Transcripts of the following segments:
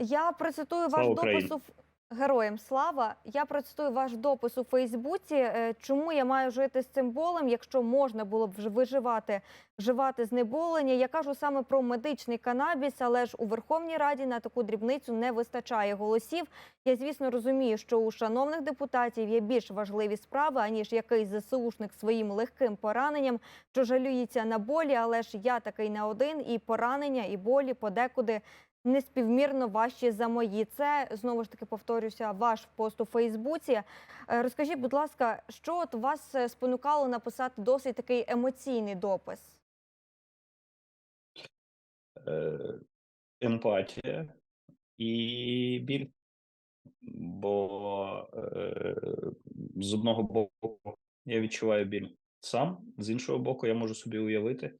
Я процитую ваш Слава допис у Героям слава. Я процитую ваш допис у Фейсбуці. Е, Чому я маю жити з цим болем, якщо можна було б виживати, вживати знеболення? Я кажу саме про медичний канабіс, але ж у Верховній Раді на таку дрібницю не вистачає голосів. Я, звісно, розумію, що у шановних депутатів є більш важливі справи, аніж якийсь ЗСУшник своїм легким пораненням, що жалюється на болі, але ж я такий не один, і поранення, і болі подекуди неспівмірно важчі за мої. Це знову ж таки повторюся, ваш пост у Фейсбуці. Е, Розкажіть, будь ласка, що от вас е, спонукало написати досить такий емоційний допис? Е, емпатія і біль. Бо з одного боку я відчуваю біль сам, з іншого боку, я можу собі уявити,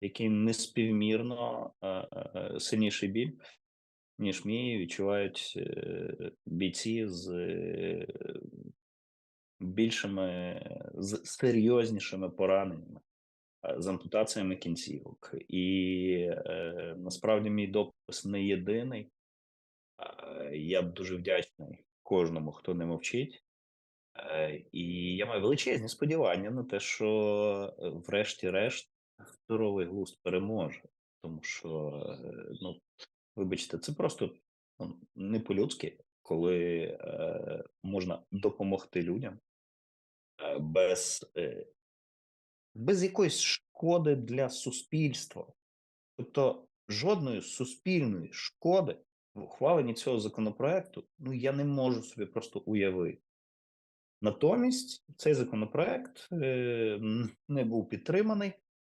який неспівмірно е, е, сильніший біль, ніж мій відчувають е, бійці з е, більшими, з серйознішими пораненнями, е, з ампутаціями кінцівок. І е, насправді мій допис не єдиний. Е, Я дуже вдячний кожному, хто не мовчить. Е, І я маю величезні сподівання на те, що е, врешті-решт здоровий глузд переможе. Тому що, е, ну, вибачте, це просто ну, не по-людськи, коли е, можна допомогти людям е, без, е, без якоїсь шкоди для суспільства. Тобто жодної суспільної шкоди в ухваленні цього законопроекту ну я не можу собі просто уявити. Натомість цей законопроект е, не був підтриманий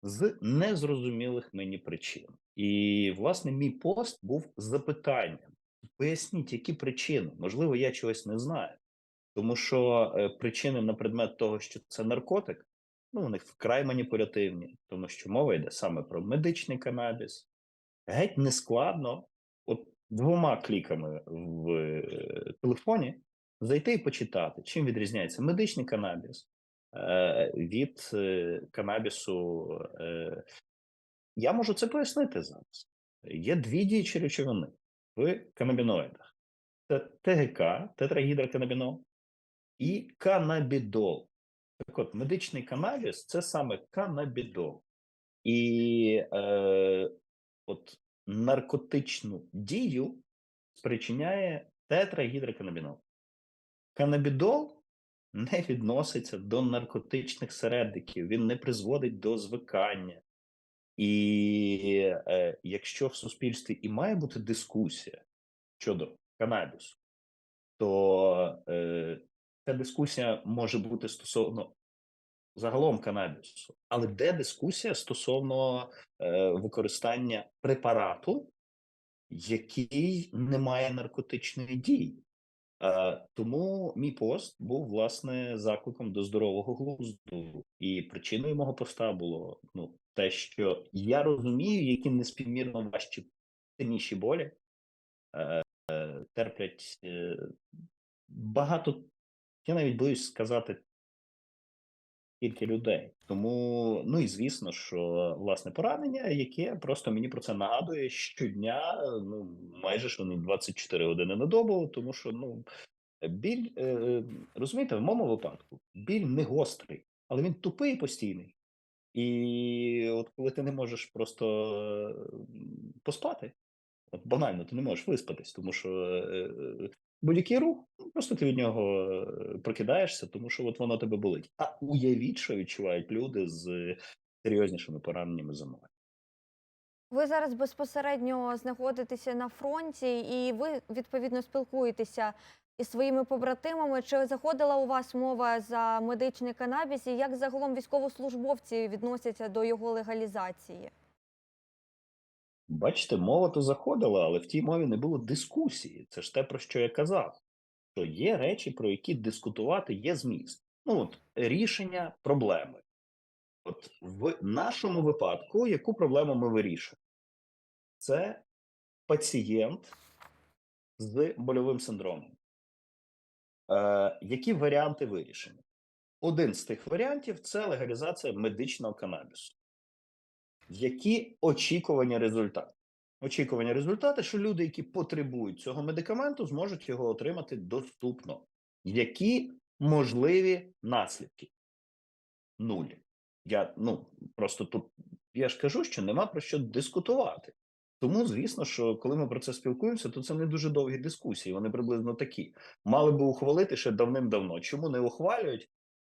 з незрозумілих мені причин. І, власне, мій пост був запитанням: поясніть, які причини? Можливо, я чогось не знаю. Тому що е, причини на предмет того, що це наркотик, ну, вони вкрай маніпулятивні, тому що мова йде саме про медичний канабіс. Геть нескладно, от двома кліками в е, телефоні зайти і почитати, чим відрізняється медичний канабіс від е, канабісу. Е. Я можу це пояснити зараз. Є дві діючі речовини в канабіноїдах: це ТГК, тетрагідроканабінол, і канабідол. Так от, медичний канабіс це саме канабідол. І е, от наркотичну дію спричиняє тетрагідроканабінол. Канабідол не відноситься до наркотичних середників, він не призводить до звикання. І е, якщо в суспільстві і має бути дискусія щодо канабісу, то е, ця дискусія може бути стосовно загалом канабісу, але де дискусія стосовно е, використання препарату, який не має наркотичної дії. Е, тому мій пост був власне закликом до здорового глузду, і причиною мого поста було ну те, що я розумію, які неспівмірно важчі сильніші болі е, терплять е, багато. Я навіть боюсь сказати кілька людей. Тому, ну і звісно, що власне поранення, яке просто мені про це нагадує щодня, ну майже ж вони 24 години на добу, тому що ну біль, е, розумієте, в моєму випадку біль не гострий, але він тупий і постійний. І от коли ти не можеш просто е, поспати, от банально, ти не можеш виспатись, тому що е, е, будь-який рух, просто ти від нього е, прокидаєшся, тому що от воно тебе болить. А уявіть, що відчувають люди з серйознішими пораненнями зимою. Ви зараз безпосередньо знаходитеся на фронті, і ви відповідно спілкуєтеся із своїми побратимами. Чи заходила у вас мова за медичний канабіс, і як загалом військовослужбовці відносяться до його легалізації? Бачите, мова то заходила, але в тій мові не було дискусії. Це ж те, про що я казав. Що є речі, про які дискутувати є зміст. Ну от рішення проблеми. От в нашому випадку, яку проблему ми вирішуємо? Це пацієнт з больовим синдромом. Е, які варіанти вирішення? Один з тих варіантів це легалізація медичного канабісу. Які очікувані результати? очікувані результати, що люди, які потребують цього медикаменту, зможуть його отримати доступно. Які можливі наслідки? Нуль. Я ну просто тут я ж кажу, що нема про що дискутувати. Тому, звісно, що коли ми про це спілкуємося, то це не дуже довгі дискусії. Вони приблизно такі. Мали би ухвалити ще давним-давно. Чому не ухвалюють?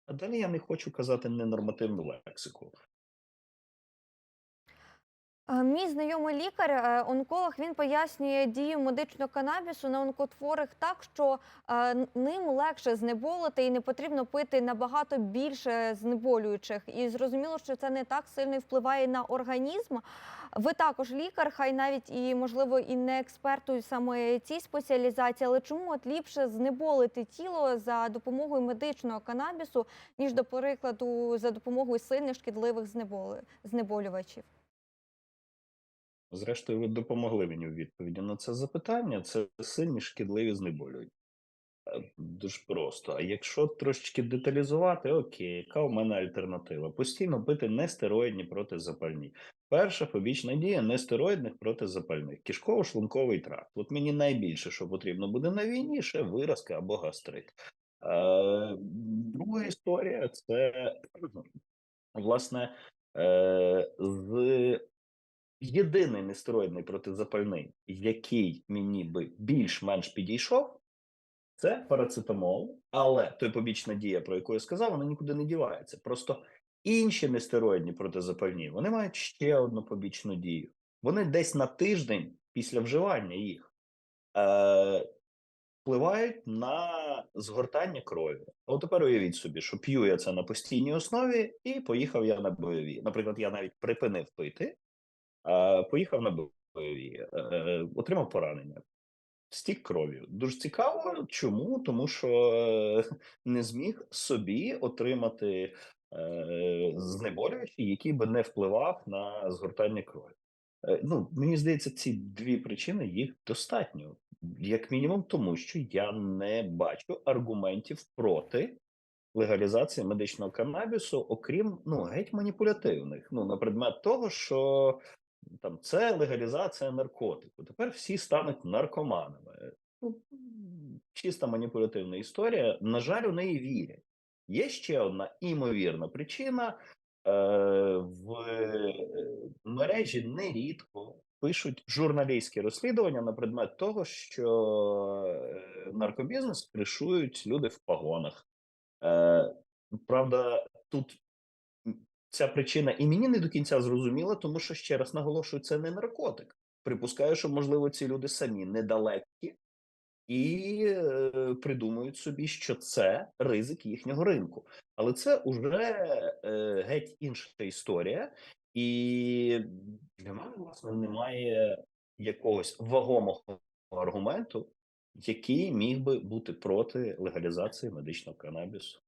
А далі я не хочу казати ненормативну лексику. Е, Мій знайомий лікар, е, онколог, він пояснює дію медичного канабісу на онкотворих так, що е, ним легше знеболити і не потрібно пити набагато більше знеболюючих. І зрозуміло, що це не так сильно впливає на організм. Ви також лікар, хай навіть і можливо і не експерту саме цій спеціалізації, але чому от ліпше знеболити тіло за допомогою медичного канабісу, ніж до прикладу за допомогою сильних шкідливих знеболювачів? Зрештою, ви допомогли мені у відповіді на це запитання. Це сильні шкідливі знеболюють. Е, Дуже просто. А якщо трошечки деталізувати, окей, яка у мене альтернатива? Постійно пити нестероїдні протизапальні. Перша побічна дія нестероїдних протизапальних, кишково-шлунковий тракт. От мені найбільше, що потрібно буде на війні, ще виразка або гастрит. Е, друга історія це власне е, з єдиний нестероїдний протизапальний, який мені би більш-менш підійшов, це парацетамол. Але той побічна дія, про яку я сказав, вона нікуди не дівається. Просто інші нестероїдні протизапальні вони мають ще одну побічну дію. Вони десь на тиждень після вживання їх е, впливають на згортання крові. От тепер уявіть собі, що п'ю я це на постійній основі, і поїхав я на бойові. Наприклад, я навіть припинив пити, поїхав на бойові, е, отримав поранення. Стік кров'ю. Дуже цікаво. Чому? Тому що е, не зміг собі отримати е, який би не впливав на згортання крові. Е, ну, мені здається, ці дві причини їх достатньо, як мінімум, тому що я не бачу аргументів проти легалізації медичного канабісу, окрім ну геть маніпулятивних. Ну на предмет того, що там це легалізація наркотику. Тепер всі стануть наркоманами. Ну, чиста маніпулятивна історія. На жаль, у неї вірять. Є ще одна імовірна причина. Е, в е, мережі нерідко пишуть журналістські розслідування на предмет того, що е, наркобізнес кришують люди в погонах. Е, правда, тут ця причина і мені не до кінця зрозуміла, тому що ще раз наголошую, це не наркотик. Припускаю, що можливо ці люди самі недалекі і е, придумують собі, що це ризик їхнього ринку. Але це уже е, геть інша історія, і для мене власне немає якогось вагомого аргументу, який міг би бути проти легалізації медичного канабісу.